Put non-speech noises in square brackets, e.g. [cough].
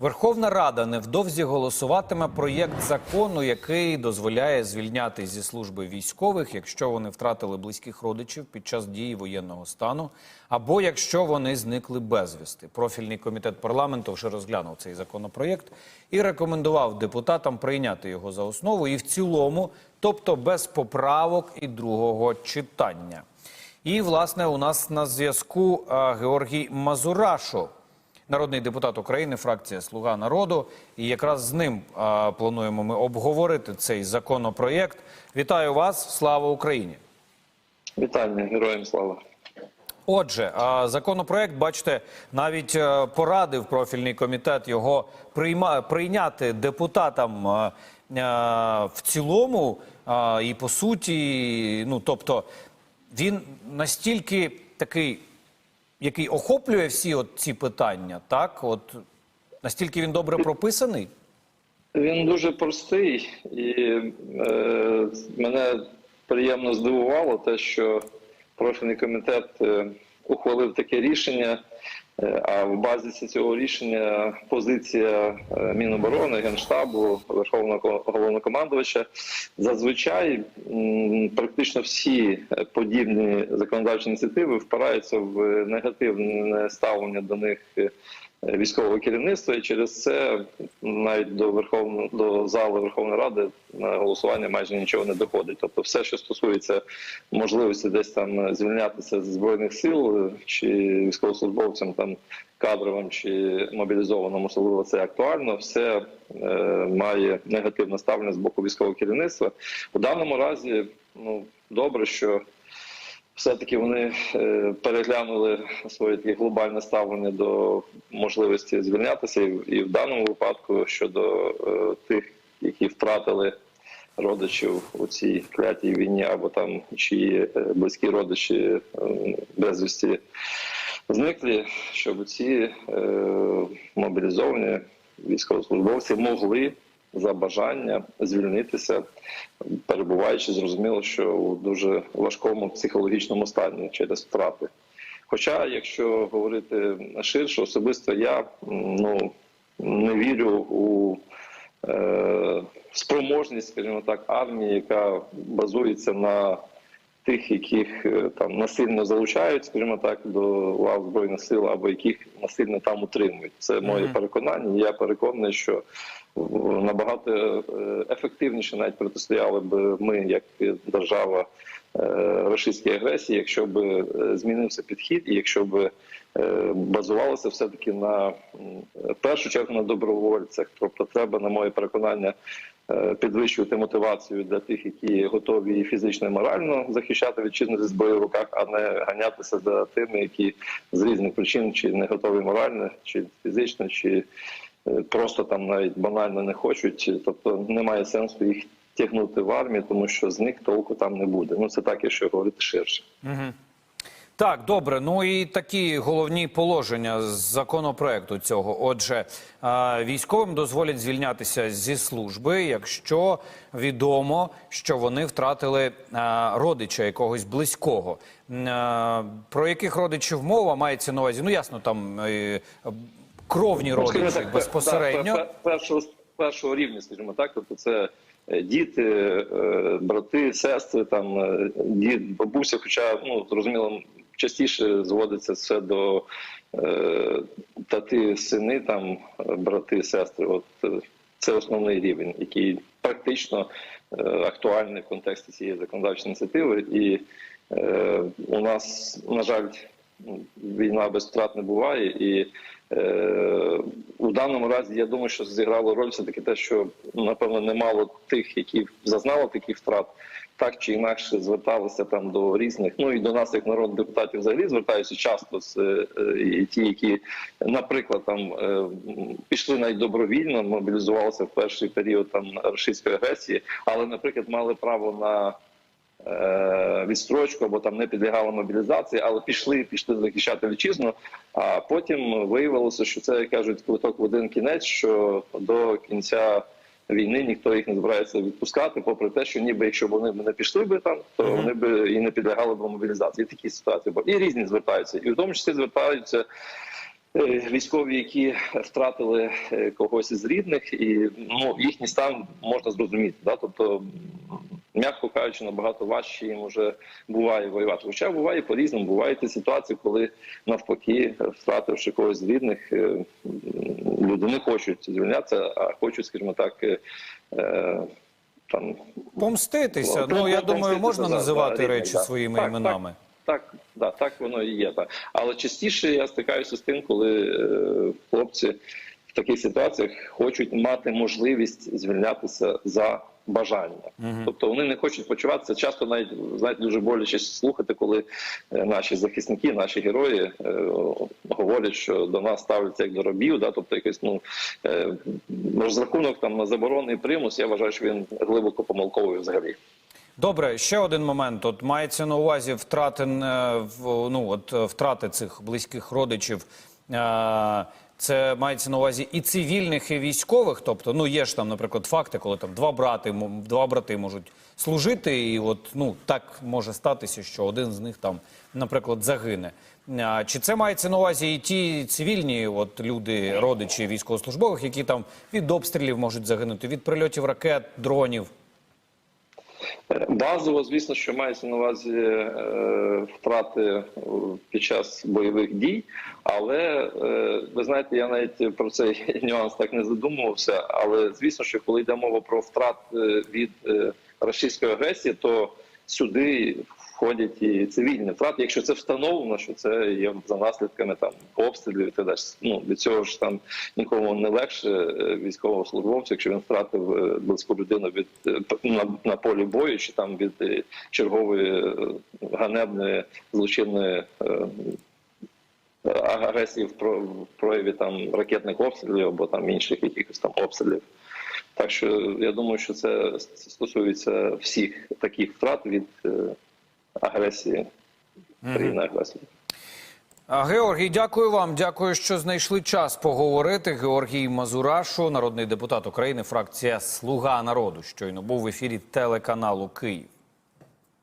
Верховна Рада невдовзі голосуватиме проєкт закону, який дозволяє звільняти зі служби військових, якщо вони втратили близьких родичів під час дії воєнного стану, або якщо вони зникли безвісти. Профільний комітет парламенту вже розглянув цей законопроєкт і рекомендував депутатам прийняти його за основу і в цілому, тобто без поправок і другого читання. І власне у нас на зв'язку Георгій Мазурашо, народний депутат України, фракція Слуга народу. І якраз з ним а, плануємо ми обговорити цей законопроєкт. Вітаю вас! Слава Україні! Вітання, героям слава. Отже, законопроект, бачите, навіть е, порадив профільний комітет його прийма, прийняти депутатам е, е, в цілому. І по суті, ну тобто, він настільки такий, який охоплює всі от ці питання, так? От настільки він добре прописаний. Він дуже простий, і е, мене приємно здивувало те, що профільний комітет е, ухвалив таке рішення. е, А в базі цього рішення позиція е, Міноборони, Генштабу, Верховного головнокомандувача. Зазвичай практично всі подібні законодавчі ініціативи впираються в негативне ставлення до них е, військового керівництва, і через це навіть до Верховної до зали Верховної Ради на голосування майже нічого не доходить. Тобто, все, що стосується можливості десь там звільнятися з збройних сил чи військовослужбовцям там кадровим чи мобілізованим, особливо це актуально, все е, має негативне ставлення з боку військового керівництва. У даному разі, ну добре, що все-таки вони е, переглянули своє таке глобальне ставлення до можливості звільнятися, і, в- даному випадку щодо е, тих, які втратили родичів у цій клятій війні, або там чиї е, близькі родичі безвісті зниклі, щоб ці мобілізовані військовослужбовці могли за бажання звільнитися, перебуваючи зрозуміло, що у дуже важкому психологічному стані через втрати. Хоча, якщо говорити ширше, особисто я ну не вірю у е, спроможність, скажімо так, армії, яка базується на тих, яких е, там насильно залучають, скажімо так, до лав збройних сил, або яких насильно там утримують. Це моє Мгм. переконання. Я переконаний, що набагато е, ефективніше навіть протистояли б ми, як держава е, російській агресії, якщо б змінився підхід, і якщо б базувалося все таки на в першу чергу на добровольцях. Тобто, треба, на моє переконання, підвищувати мотивацію для тих, які готові і фізично і морально захищати вітчизну зі зброєю в руках, а не ганятися за тими, які з різних причин чи не готові морально, чи фізично, чи е, просто там навіть банально не хочуть. Тобто немає сенсу їх тягнути в армію, тому що з них толку там не буде. Ну це так, якщо говорити ширше. Угу. Так, добре. Ну і такі головні положення з законопроекту цього. Отже, військовим дозволять звільнятися зі служби, якщо відомо, що вони втратили родича якогось близького. Про яких родичів мова мається на увазі? Ну ясно, там е, кровні Ну, родичі так, безпосередньо. пер- пер- першого першого рівня, скажімо так, тобто це е, діти, е, брати, сестри, там дід, бабуся. Хоча ну зрозуміло, частіше зводиться все до е, тати, сини, там брати, сестри. От е, це основний рівень, який практично е, актуальний в контексті цієї законодавчої ініціативи. І е, у нас, на жаль, війна без втрат не буває, і е, у даному разі я думаю, що зіграло роль все таки те, що напевно немало тих, які зазнали таких втрат, так чи інакше зверталися там до різних. Ну і до нас, як народних депутатів, взагалі звертаються часто з е, е, ті, які, наприклад, там е, пішли навіть добровільно, мобілізувалися в перший період там російської агресії, але, наприклад, мали право на е, відстрочку або там не підлягали мобілізації, але пішли, пішли захищати вітчизну. А потім виявилося, що це кажуть квиток в один кінець, що до кінця війни ніхто їх не збирається відпускати, попри те, що ніби якщо вони б не пішли би там, то Мгм. вони б і не підлягали б мобілізації. І такі ситуації, бо і різні звертаються, і в тому числі звертаються. е, військові, які втратили е, когось із рідних, і ну їхній стан можна зрозуміти. Да? Тобто, м'яко кажучи, набагато важче їм вже буває воювати. Хоча буває по-різному. Бувають і ситуації, коли навпаки, втративши когось з рідних, е, люди не хочуть звільнятися, а хочуть, скажімо так, е, е, там Помститися. Ну, Ну, я думаю, можна називати речі да. своїми Так, іменами. Так, да, так воно і є. Так. Але частіше я стикаюся з тим, коли е, хлопці таких ситуаціях хочуть мати можливість звільнятися за бажання. Тобто вони не хочуть почуватися. Часто навіть знаєте, дуже боляче слухати, коли е, наші захисники, наші герої е, говорять, що до нас ставляться як до рабів. Да? Тобто якийсь ну е, розрахунок там на заборонний примус. Я вважаю, що він глибоко помилковий взагалі. Добре, ще один момент. От мається на увазі втрати, е, ну, от, е, втрати цих близьких родичів. Е, Це мається на увазі і цивільних, і військових. Тобто, ну є ж там, наприклад, факти, коли там два брати, два брати можуть служити, і от ну так може статися, що один з них там, наприклад, загине. А Чи це мається на увазі і ті цивільні, от люди, родичі військовослужбових, які там від обстрілів можуть загинути, від прильотів ракет, дронів? Базово, звісно, що мається на увазі е, втрати е, під час бойових дій, але е, ви знаєте, я навіть про цей [laughs] нюанс так не задумувався. Але звісно, що коли йде мова про втрати від російської агресії, то сюди входять і цивільні втрати, якщо це встановлено, що це є за наслідками там обстрілів і так далі. Ну від цього ж там нікому не легше е, військовослужбовцю, якщо він втратив е, близьку людину від е, на, на полі бою, чи там від чергової ганебної злочинної. Агресії в про- в прояві там ракетних обстрілів або там інших якихось там обстрілів. Так що я думаю, що це стосується всіх таких втрат від агресії країни агресії. Георгій, дякую вам. Дякую, що знайшли час поговорити. Георгій Мазурашу, народний депутат України, фракція Слуга народу, щойно був в ефірі телеканалу Київ.